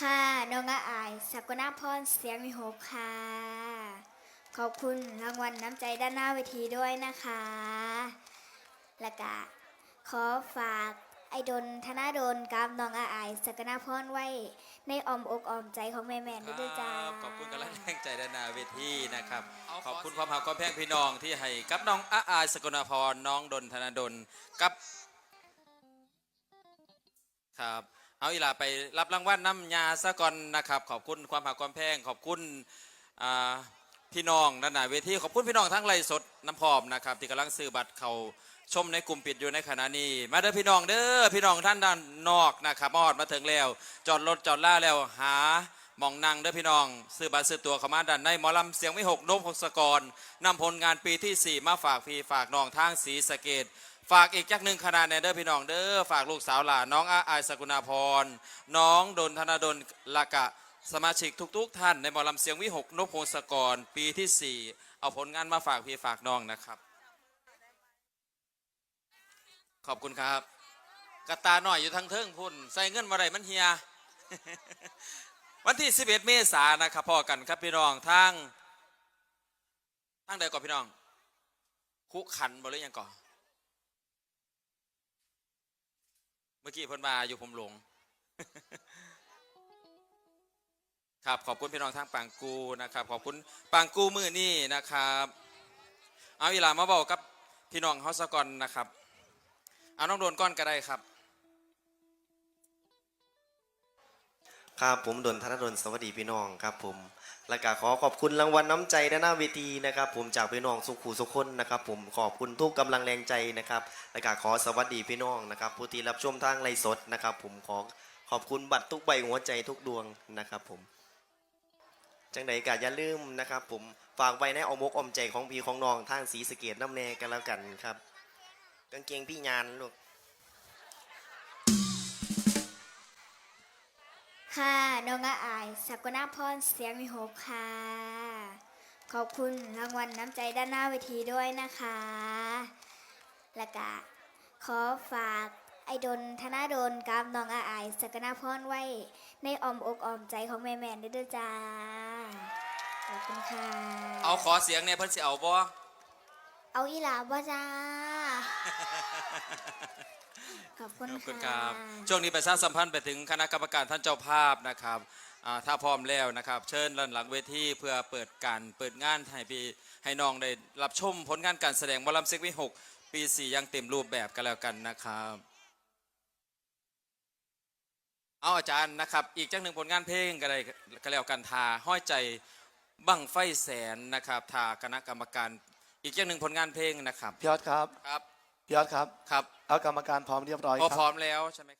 ค่ะ น้องอาอายสกุณาพรเสียงมีหกค่ะ ขอบคุณรางวัลน้ำใจด้านหน้าเวทีด้วยนะคะ และก็ขอฝากไอดนธนาดนกับน้องอาอายสกุณาพรไว้ ในอ้อมอกอ้อมใจของแม่ๆด้วยจ้าครับขอบคุณกำลังแรงใจด้านหนาเวทีนะครับเอาขอบคุณขอความหาความแพงพี่น้องที่ให้กับน้องอาอายสกลนพรน้องดนธนาดลกับครับ เอาอีหลาไปรับรางวัลน้ำยาสะก่อนนะครับ ขอบคุณความหาความแพง ขอบคุณพี่น้องด้านหนาเวทีขอบคุณพี่น้องทั้งไลสดน้ำพร้อมนะครับที่กำลังซื้อบัตรเขาชมในกลุ่มปิดอยู่ในขณะนี้ มาเด้อพี่น้องเด้อพี่น้องท่านด้านนอกนะครับมอดมาถึงแล้ว จอดรถจอดล่าแล้วหาหมองนั่งเด้อพี่น้อง ซื้อบัตรซื้อตัวเข้ามาดันในหมอลำเสียงไม่หกโนมพงศกรนำผลงานปีที่ 4 มาฝากพี่ฝากน้องทางสีสะเกต ฝากอีกจักหนึ่งคณะแนนเด้อพี่น้องเด้อฝากลูกสาวหลานน้องอาอายสกุณาพร น้องดนธนาดลละกะสมาชิกทุก ๆ ท่านในหมอลำเสียงวิหกนพพงศกร ปีที่ 4 เอาผลงานมาฝากพี่ฝากน้องนะครับ ขอบคุณครับ กระตาหน่อยอยู่ทางเทิงพุ่น ใส่เงินมาไรมันเฮีย วันที่ 11 เมษายนนะครับพอกันครับพี่น้องทางทางใดก่อนพี่น้องคุขันบ่หรือยังก่อน เมื่อกี้เพิ่นมาอยู่ผมหลง ครับขอบคุณพี่น้องทางปังกูนะครับ ขอบคุณปังกูมือนี่นะครับ เอาเวลามาบอกกับพี่น้องเฮาสก่อนนะครับ เอาน้องโดนก้อนก็ได้ครับ ครับผมดนธนดลสวัสดีพี่น้องครับผมและก็ขอขอบคุณรางวัลน้ำใจด้านหน้าเวทีนะครับ ผมจากพี่น้องสุขูสุขคนนะครับ ผมขอบคุณทุกกำลังแรงใจนะครับและก็ขอสวัสดีพี่น้องนะครับผู้ที่รับชมทางไลฟ์สดนะครับ ผมขอขอบคุณบัตรทุกใบหัวใจทุกดวงนะครับผมจังใดก็อย่าลืมนะครับ ผมฝากไว้ในอมกอมใจของพี่ของน้องทางสีสะเกตน้ำแน่กันแล้วกันครับกางเกงพี่ยานลูก ค่ะน้องอาอายสกุณาพรเสียงมีหกค่ะ ขอบคุณรางวัลน้ำใจด้านหน้าเวทีด้วยนะคะ และก็ขอฝากไอดนธนาดนกับน้องอาอายสกุณาพรไว้ ในออมอกออมใจของแม่ๆด้วยจ้า ขอบคุณค่ะ เอาขอเสียงเนี่ยเพิ่นสิเอาบ่ เอาอีหลาบ่จ้า ขอบคุณขอบคุณคค่ะรับ ช่วงนี้ประชาสัมพันธ์ไปถึงคณะกรรมการท่านเจ้าภาพนะครับอ่าถ้าพร้อมแล้วนะครับ เชิญหลังเวทีเพื่อเปิดการเปิดงานให้พี่ให้น้องได้รับชมผลงานการแสดงวอลลัมเซ็กวิหกปีสี่อยังเต็มรูปแบบกันแล้วกันนะครับ เอาอาจารย์นะครับ อีกจังหนึ่งผลงานเพลงก็ได้ก็แล้วกันทาห้อยใจบั้งไฟแสนนะครับทาคณะกรรมการ อีกจังหนึ่งผลงานเพลงนะครับพี่ออสครับครับพี่ออสครับครับ เอากรรมการพร้อมเรียบร้อยพอคพร้รัอบมแล้วใช่ไหมครับ